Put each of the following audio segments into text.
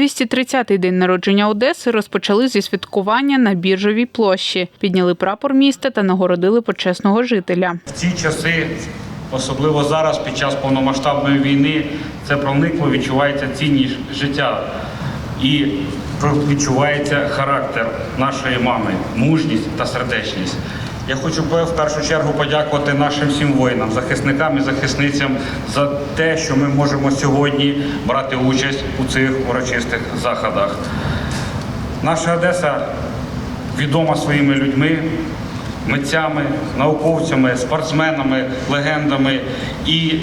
230-й день народження Одеси розпочали зі святкування на біржовій площі. Підняли прапор міста та нагородили почесного жителя. В ці часи, особливо зараз, під час повномасштабної війни, це проникло відчувається цінність життя і відчувається характер нашої мами, мужність та сердечність. Я хочу в першу чергу подякувати нашим всім воїнам, захисникам і захисницям за те, що ми можемо сьогодні брати участь у цих урочистих заходах. Наша Одеса відома своїми людьми, митцями, науковцями, спортсменами, легендами і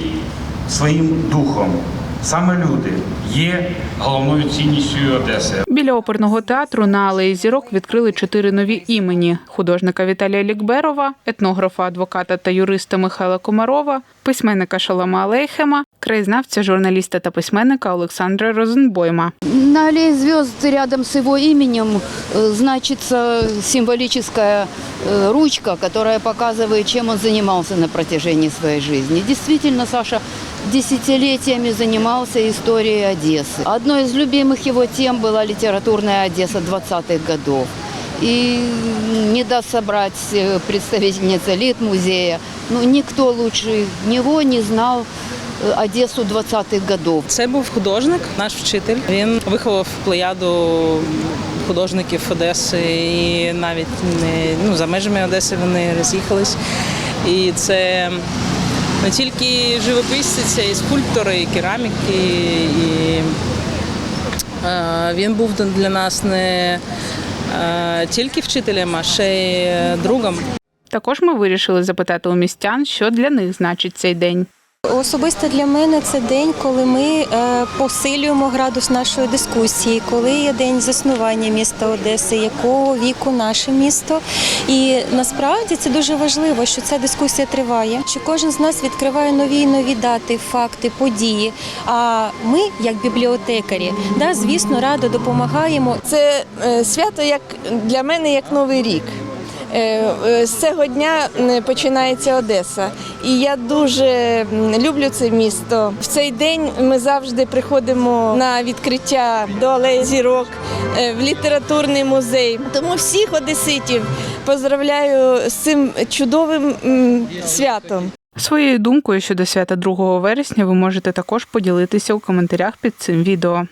своїм духом. Саме люди є головною цінністю Одеси. Біля оперного театру на алеї зірок відкрили чотири нові імені: художника Віталія Лікберова, етнографа, адвоката та юриста Михайла Комарова, письменника Шалама Алейхема, краєзнавця, журналіста та письменника Олександра Розенбойма. На аллее звезд рядом с его именем э, значится символическая э, ручка, которая показывает, чем он занимался на протяжении своей жизни. Действительно, Саша десятилетиями занимался историей Одессы. Одной из любимых его тем была литературная Одесса 20-х годов. И не даст собрать э, представительница Лит-музея. Ну, никто лучше него не знал э, Одессу 20-х годов. Це був художник, наш вчитель. Він виховав плеяду художників Одеси і навіть не ну, за межами Одеси вони роз'їхались. І це не тільки живописці, і скульптори, і кераміки. І е, він був для нас не е, тільки вчителем, а ще й е, другом. Також ми вирішили запитати у містян, що для них значить цей день. Особисто для мене це день, коли ми е, посилюємо градус нашої дискусії, коли є день заснування міста Одеси, якого віку наше місто. І насправді це дуже важливо, що ця дискусія триває, що кожен з нас відкриває нові і нові дати, факти, події. А ми, як бібліотекарі, да, звісно, радо допомагаємо Це е, свято як для мене як новий рік. Е, е, З цього дня починається Одеса, і я дуже люблю це місто. В цей день ми завжди приходимо на відкриття до алеї зірок е, в літературний музей. Тому всіх одеситів поздравляю з цим чудовим святом. Своєю думкою щодо свята 2 вересня ви можете також поділитися у коментарях під цим відео.